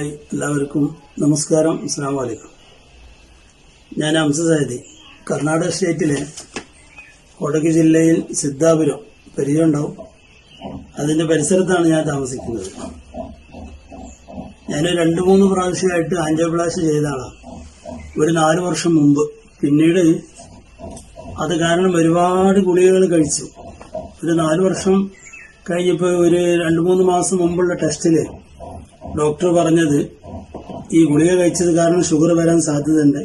എല്ലാവർക്കും നമസ്കാരം. അസ്സാം വലൈക്കും ഞാൻ അംസ സൈദി കർണാടക സ്റ്റേറ്റിലെ കൊടക് ജില്ലയിൽ സിദ്ധാപുരം പരിചയമുണ്ടാവും അതിന്റെ പരിസരത്താണ് ഞാൻ താമസിക്കുന്നത്. ഞാൻ രണ്ട് മൂന്ന് പ്രാവശ്യമായിട്ട് ആൻജിയോപ്ലാസ്റ്റ് ചെയ്ത ആളാണ് ഒരു നാല് വർഷം മുമ്പ്. പിന്നീട് അത് കാരണം ഒരുപാട് ഗുളികകൾ കഴിച്ചു. ഒരു നാല് വർഷം കഴിഞ്ഞപ്പോൾ ഒരു രണ്ട് മൂന്ന് മാസം മുമ്പുള്ള ടെസ്റ്റിൽ ഡോക്ടർ പറഞ്ഞത് ഈ ഗുളിക കഴിച്ചത് കാരണം ഷുഗർ വരാൻ സാധ്യതയുണ്ട്.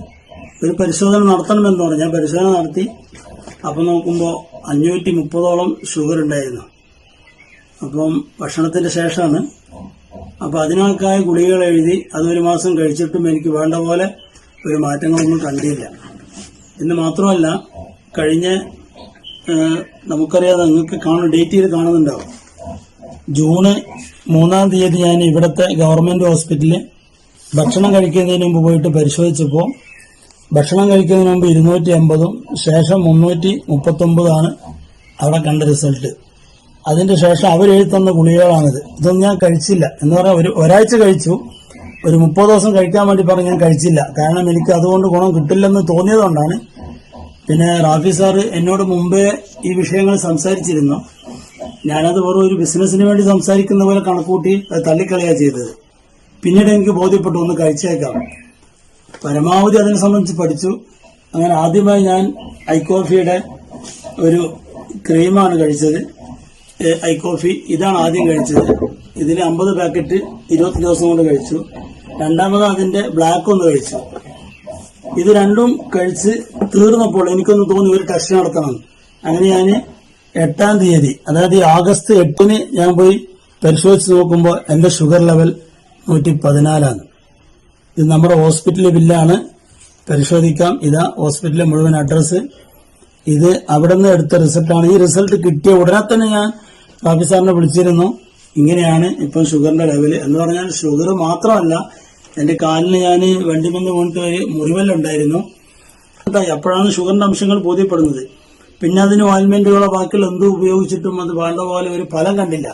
ഒരു പരിശോധന നടത്തണമെന്ന് പറഞ്ഞു. ഞാൻ പരിശോധന നടത്തി. അപ്പം നോക്കുമ്പോൾ അഞ്ഞൂറ്റി മുപ്പതോളം ഷുഗർ ഉണ്ടായിരുന്നു. അപ്പം ഭക്ഷണത്തിന്റെ ശേഷമാണ്. അപ്പം അതിനാൾക്കായ ഗുളികകൾ എഴുതി അത് ഒരു മാസം കഴിച്ചിട്ടും എനിക്ക് വേണ്ട പോലെ ഒരു മാറ്റങ്ങളൊന്നും കണ്ടില്ല. എന്ന് മാത്രമല്ല കഴിഞ്ഞ നമുക്കറിയാതെ നിങ്ങൾക്ക് കാണും ചെയ്ത് കാണുന്നുണ്ടാവും. ജൂണ് മൂന്നാം തീയതി ഞാൻ ഇവിടുത്തെ ഗവൺമെന്റ് ഹോസ്പിറ്റലിൽ ഭക്ഷണം കഴിക്കുന്നതിന് മുമ്പ് പോയിട്ട് പരിശോധിച്ചപ്പോൾ ഭക്ഷണം കഴിക്കുന്നതിന് മുമ്പ് ഇരുന്നൂറ്റി അമ്പതും ശേഷം മുന്നൂറ്റി മുപ്പത്തൊമ്പതാണ് അവിടെ കണ്ട റിസൾട്ട്. അതിന്റെ ശേഷം അവരെഴുത്തുന്ന ഗുളികകളാണിത്. ഇതൊന്നും ഞാൻ കഴിച്ചില്ല. എന്ന് പറഞ്ഞാൽ ഒരു ഒരാഴ്ച കഴിച്ചു. ഒരു മുപ്പത് ദിവസം കഴിക്കാൻ വേണ്ടി പറഞ്ഞ് ഞാൻ കഴിച്ചില്ല. കാരണം എനിക്ക് അതുകൊണ്ട് ഗുണം കിട്ടില്ലെന്ന് തോന്നിയതുകൊണ്ടാണ്. പിന്നെ റാഫി സാറ് എന്നോട് മുമ്പേ ഈ വിഷയങ്ങൾ സംസാരിച്ചിരുന്നു. ഞാനത് വെറും ഒരു ബിസിനസ്സിന് വേണ്ടി സംസാരിക്കുന്ന പോലെ കണക്കൂട്ടി അത് തള്ളിക്കളയാ ചെയ്തത്. പിന്നീട് എനിക്ക് ബോധ്യപ്പെട്ടു ഒന്ന് കഴിച്ചേക്കാം. പരമാവധി അതിനെ സംബന്ധിച്ച് പഠിച്ചു. അങ്ങനെ ആദ്യമായി ഞാൻ ഐക്കോഫിയുടെ ഒരു ക്രീമാണ് കഴിച്ചത്. ഐക്കോഫി ഇതാണ് ആദ്യം കഴിച്ചത്. ഇതിൽ അമ്പത് പാക്കറ്റ് ഇരുപത്തി ദിവസം കൊണ്ട് കഴിച്ചു. രണ്ടാമത് അതിന്റെ ബ്ലാക്ക് ഒന്ന് കഴിച്ചു. ഇത് രണ്ടും കഴിച്ച് തീർന്നപ്പോൾ എനിക്കൊന്ന് തോന്നി ഒരു ടെസ്റ്റ് നടത്തണം. അങ്ങനെ ഞാൻ എട്ടാം തീയതി അതായത് ഈ ആഗസ്റ്റ് എട്ടിന് ഞാൻ പോയി പരിശോധിച്ച് നോക്കുമ്പോൾ എന്റെ ഷുഗർ ലെവൽ നൂറ്റി പതിനാലാണ് ഇത് നമ്മുടെ ഹോസ്പിറ്റലിലെ ബില്ലാണ്. പരിശോധിക്കാം. ഇതാ ഹോസ്പിറ്റലിലെ മുഴുവൻ അഡ്രസ്സ്. ഇത് അവിടെ നിന്ന് എടുത്ത റിസൾട്ടാണ്. ഈ റിസൾട്ട് കിട്ടിയ ഉടനെ തന്നെ ഞാൻ റാഫി സാറിനെ വിളിച്ചിരുന്നു. ഇങ്ങനെയാണ് ഇപ്പം ഷുഗറിന്റെ ലെവൽ എന്ന് പറഞ്ഞാൽ ഷുഗർ മാത്രമല്ല എന്റെ കാലിന് ഞാൻ വണ്ടിമെന്ന് പോയിട്ട് മുറിവെല്ലാം ഉണ്ടായിരുന്നു ഉണ്ടായി. അപ്പോഴാണ് ഷുഗറിന്റെ അംശങ്ങൾ ബോധ്യപ്പെടുന്നത്? പിന്നെ അതിന് ഓയിൻമെന്റുകളോ ബാക്കിയുള്ള എന്തും ഉപയോഗിച്ചിട്ടും അത് വേണ്ട പോലെ ഒരു ഫലം കണ്ടില്ല.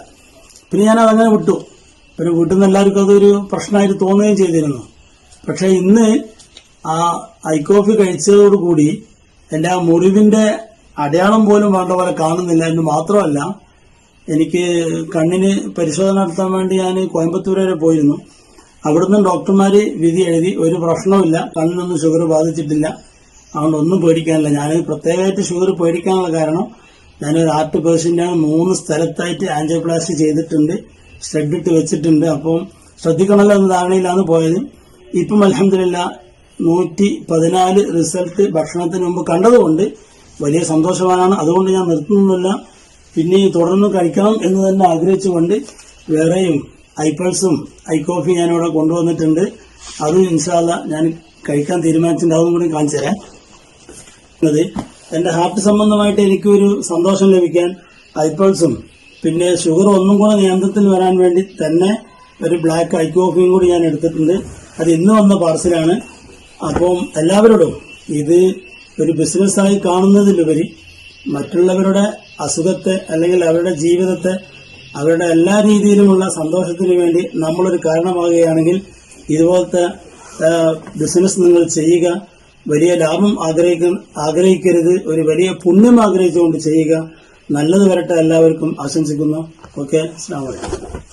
പിന്നെ ഞാൻ അതങ്ങനെ വിട്ടു. ഒരു വീട്ടിൽ എല്ലാവർക്കും അതൊരു പ്രശ്നമായിട്ട് തോന്നുകയും ചെയ്തിരുന്നു. പക്ഷെ ഇന്ന് ആ ഐക്കോഫി കഴിച്ചതോടുകൂടി എന്റെ ആ മുറിവിന്റെ അടയാളം പോലും വേണ്ട പോലെ കാണുന്നില്ല എന്ന് മാത്രമല്ല എനിക്ക് കണ്ണിന് പരിശോധന നടത്താൻ വേണ്ടി ഞാൻ കോയമ്പത്തൂർ വരെ പോയിരുന്നു. അവിടുന്ന് ഡോക്ടർമാര് വിധി എഴുതി ഒരു പ്രശ്നവുമില്ല കണ്ണിനൊന്നും ഷുഗർ ബാധിച്ചിട്ടില്ല. അതുകൊണ്ട് ഒന്നും പേടിക്കാനില്ല. ഞാൻ പ്രത്യേകമായിട്ട് ഷുഗർ പേടിക്കാനുള്ള കാരണം ഞാനൊരു ആർട്ട് പേഴ്സന്റാണ് മൂന്ന് സ്ഥലത്തായിട്ട് ആൻജിയോപ്ലാസ്റ്റി ചെയ്തിട്ടുണ്ട്. സ്റ്റഡ് ഇട്ട് വെച്ചിട്ടുണ്ട്. അപ്പം ശ്രദ്ധിക്കണമല്ലോ എന്ന ധാരണയിലാണ് പോയത്. ഇപ്പം അലഹമില്ല നൂറ്റി പതിനാല് റിസൾട്ട് ഭക്ഷണത്തിന് മുമ്പ് കണ്ടതുകൊണ്ട് വലിയ സന്തോഷവാനാണ്. അതുകൊണ്ട് ഞാൻ നിർത്തുന്നില്ല. പിന്നെ തുടർന്ന് കഴിക്കണം എന്ന് തന്നെ ആഗ്രഹിച്ചുകൊണ്ട് വേറെയും ഐപ്പൾസും കോഫി ഞാനിവിടെ കൊണ്ടുവന്നിട്ടുണ്ട്. അതും ഇൻഷാല്ല ഞാൻ കഴിക്കാൻ തീരുമാനിച്ചിട്ടുണ്ട് അതും കൂടി കാണിച്ചു തരാം എന്റെ ഹാർട്ട് സംബന്ധമായിട്ട് എനിക്കൊരു സന്തോഷം ലഭിക്കാൻ ഐപ്പൾസും പിന്നെ ഷുഗർ ഒന്നും കൂടെ നിയന്ത്രണത്തിൽ വരാൻ വേണ്ടി തന്നെ ഒരു ബ്ലാക്ക് ഐ കോഫിയും കൂടി ഞാൻ എടുത്തിട്ടുണ്ട്. അത് ഇന്ന് വന്ന പാർസലാണ്. അപ്പം എല്ലാവരോടും ഇത് ഒരു ബിസിനസ്സായി കാണുന്നതിലുപരി മറ്റുള്ളവരുടെ അസുഖത്തെ അല്ലെങ്കിൽ അവരുടെ ജീവിതത്തെ അവരുടെ എല്ലാ രീതിയിലുമുള്ള സന്തോഷത്തിന് വേണ്ടി നമ്മളൊരു കാരണമാകുകയാണെങ്കിൽ ഇതുപോലത്തെ ബിസിനസ് നിങ്ങൾ ചെയ്യുക വലിയ ലാഭം ആഗ്രഹിക്ക ആഗ്രഹിക്കരുത് ഒരു വലിയ പുണ്യം ആഗ്രഹിച്ചുകൊണ്ട് ചെയ്യുക. നല്ലത് വരട്ടെ. എല്ലാവർക്കും ആശംസിക്കുന്നു. ഓക്കെ. അസ്സാം